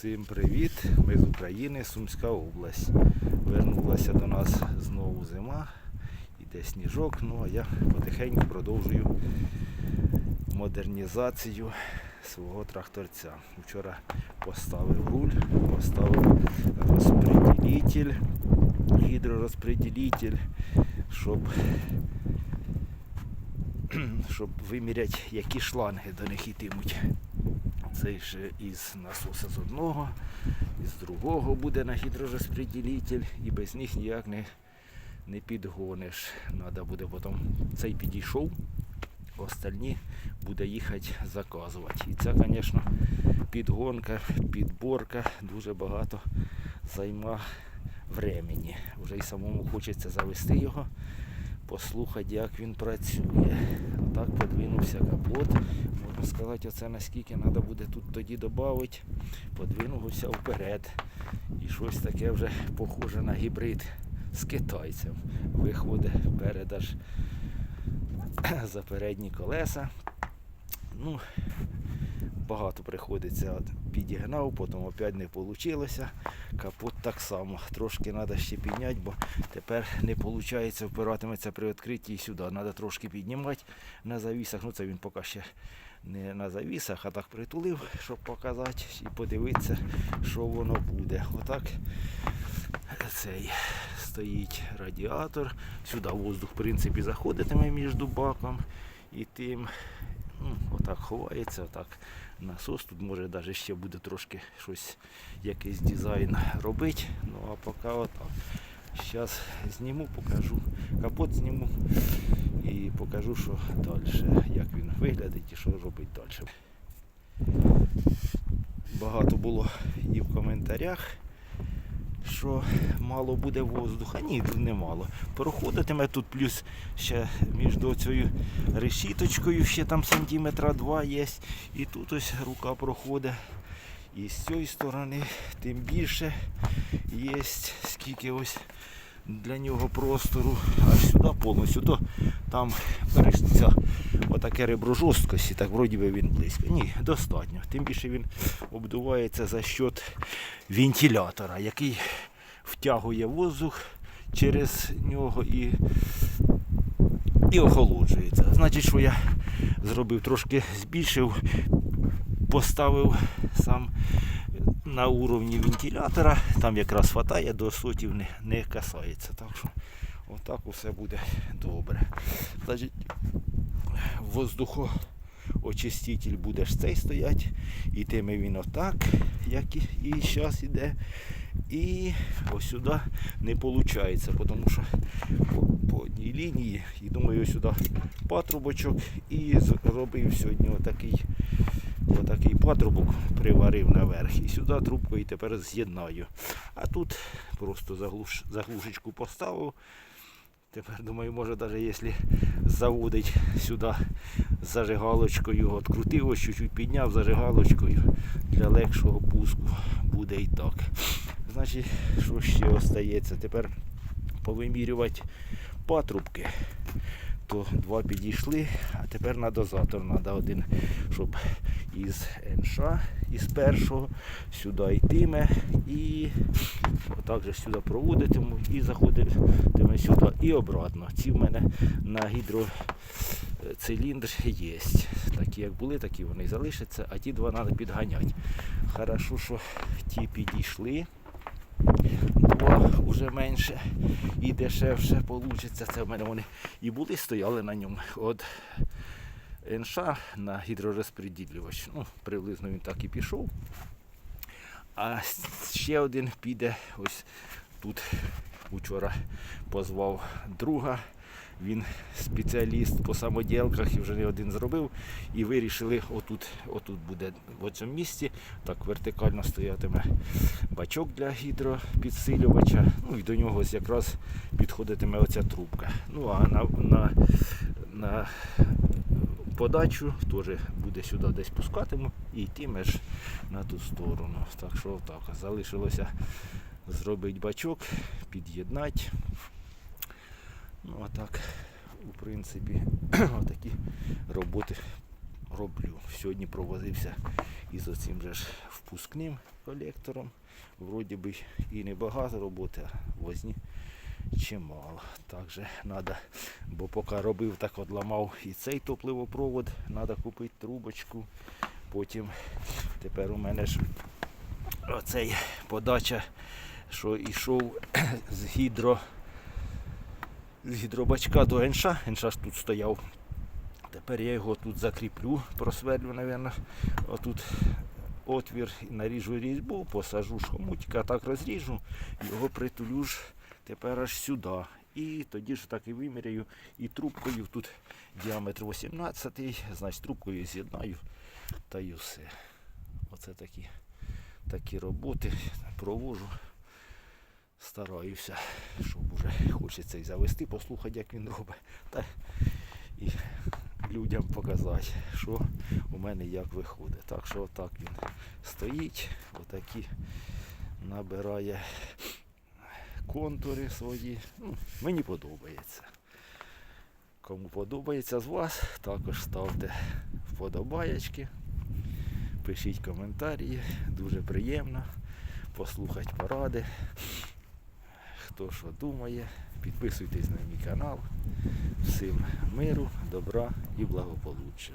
Всім привіт! Ми з України, Сумська область. Вернулася до нас знову зима, іде сніжок, ну а я потихеньку продовжую модернізацію свого тракторця. Вчора поставив руль, поставив розпреділитель, гідророзпреділитель, щоб, щоб виміряти, які шланги до них йтимуть. Цей же із насоса з одного, із другого буде на гідророзпреділитель і без них ніяк не, не підгониш. Надо буде потім цей підійшов, остальні буде їхати заказувати. І це, звісно, підгонка, підборка дуже багато займа времени. Вже й самому хочеться завести його, послухати, як він працює. Отак подвинувся капот. Можна сказати, оце наскільки треба буде тут тоді додати. Подвинувся вперед. І щось таке вже похоже на гібрид з китайцем. Виходить перед аж за передні колеса. Ну, багато приходиться підігнав, потім опять не вийшло. Капот так само. Трошки треба ще підняти, бо тепер не виходить, впиратиметься при відкритті сюди. Треба трошки піднімати на завісах. Ну це він поки ще не на завісах, а так притулив, щоб показати і подивитися, що воно буде. Отак цей стоїть радіатор. Сюди воздух в принципі заходитиме між баком і тим. Ну, отак ховається, отак насос. Тут може навіть ще буде трошки щось, якийсь дизайн робити. Ну а поки отак. Зараз зніму, покажу капот зніму і покажу, що далі, як він виглядить і що робить далі. Багато було і в коментарях, що мало буде воздуха. Ні, тут не мало. Проходитиме тут плюс ще між цією решіточкою, ще там сантиметра два є. І тут ось рука проходить. І з цієї сторони тим більше є скільки ось для нього простору. Аж сюди повністю. То там перешця отаке ребро жорсткості, так вроді би він близько. Ні, достатньо. Тим більше він обдувається за счет вентилятора, який втягує воздух через нього і, і охолоджується. Значить, що я зробив трошки збільшив, поставив сам на уровні вентилятора, там якраз хватає, до сотів не, не касається. Так що отак усе буде добре. Значить, воздухоочиститель буде ж цей стоять, і тиме він отак, як і, і зараз іде. І ось сюди не виходить, тому що по, по одній лінії, і думаю, сюди патрубочок і зробив сьогодні отакий отакий патрубок приварив наверх і сюди трубкою тепер з'єднаю. А тут просто заглуш, заглушечку поставив. Тепер думаю, може навіть якщо заводить сюди зажигалочкою, відкрутив, ось чуть-чуть підняв зажигалочкою для легшого пуску буде і так. Значить, що ще остається? Тепер повимірювати патрубки то два підійшли, а тепер на дозатор треба один, щоб із НШ, із першого сюди йтиме і отак же сюди проводитиму і заходитиме сюди і обратно. Ці в мене на гідроциліндр є. Такі як були, такі вони і залишаться, а ті два треба підганяти. Хорошо, що ті підійшли два вже менше і дешевше вийде. Це в мене вони і були, стояли на ньому. От НШ на гідророзпреділювач. Ну, приблизно він так і пішов. А ще один піде ось тут. Вчора позвав друга. Він спеціаліст по самоділках і вже не один зробив. І вирішили, отут, отут буде в цьому місці, так вертикально стоятиме бачок для гідропідсилювача. Ну і до нього ось якраз підходитиме оця трубка. Ну а на, на, на подачу теж буде сюди десь пускатиму і йтиме ж на ту сторону. Так що так, залишилося зробити бачок, під'єднати. Ну а так, у принципі, отакі роботи роблю. Сьогодні провозився із оцим же ж впускним колектором. Вроді би і небагато роботи, а возні чимало. Так треба, бо поки робив, так от ламав і цей топливопровод, треба купити трубочку. Потім тепер у мене ж оцей подача, що йшов з гідро з гідробачка до енша. Енша ж тут стояв. Тепер я його тут закріплю, просверлю, мабуть, отут отвір, наріжу різьбу, посажу шомутика, так розріжу, його притулю ж тепер аж сюди. І тоді ж так і виміряю. І трубкою тут діаметр 18, значить трубкою з'єднаю та й все. Оце такі, такі роботи провожу. Стараюся, щоб уже хочеться і завести, послухати, як він робить. Та і людям показати, що у мене як виходить. Так що отак він стоїть, отакі набирає контури свої. Ну, мені подобається. Кому подобається з вас, також ставте вподобаєчки, пишіть коментарі, дуже приємно послухати поради. Хто що думає, підписуйтесь на мій канал. Всім миру, добра і благополуччя.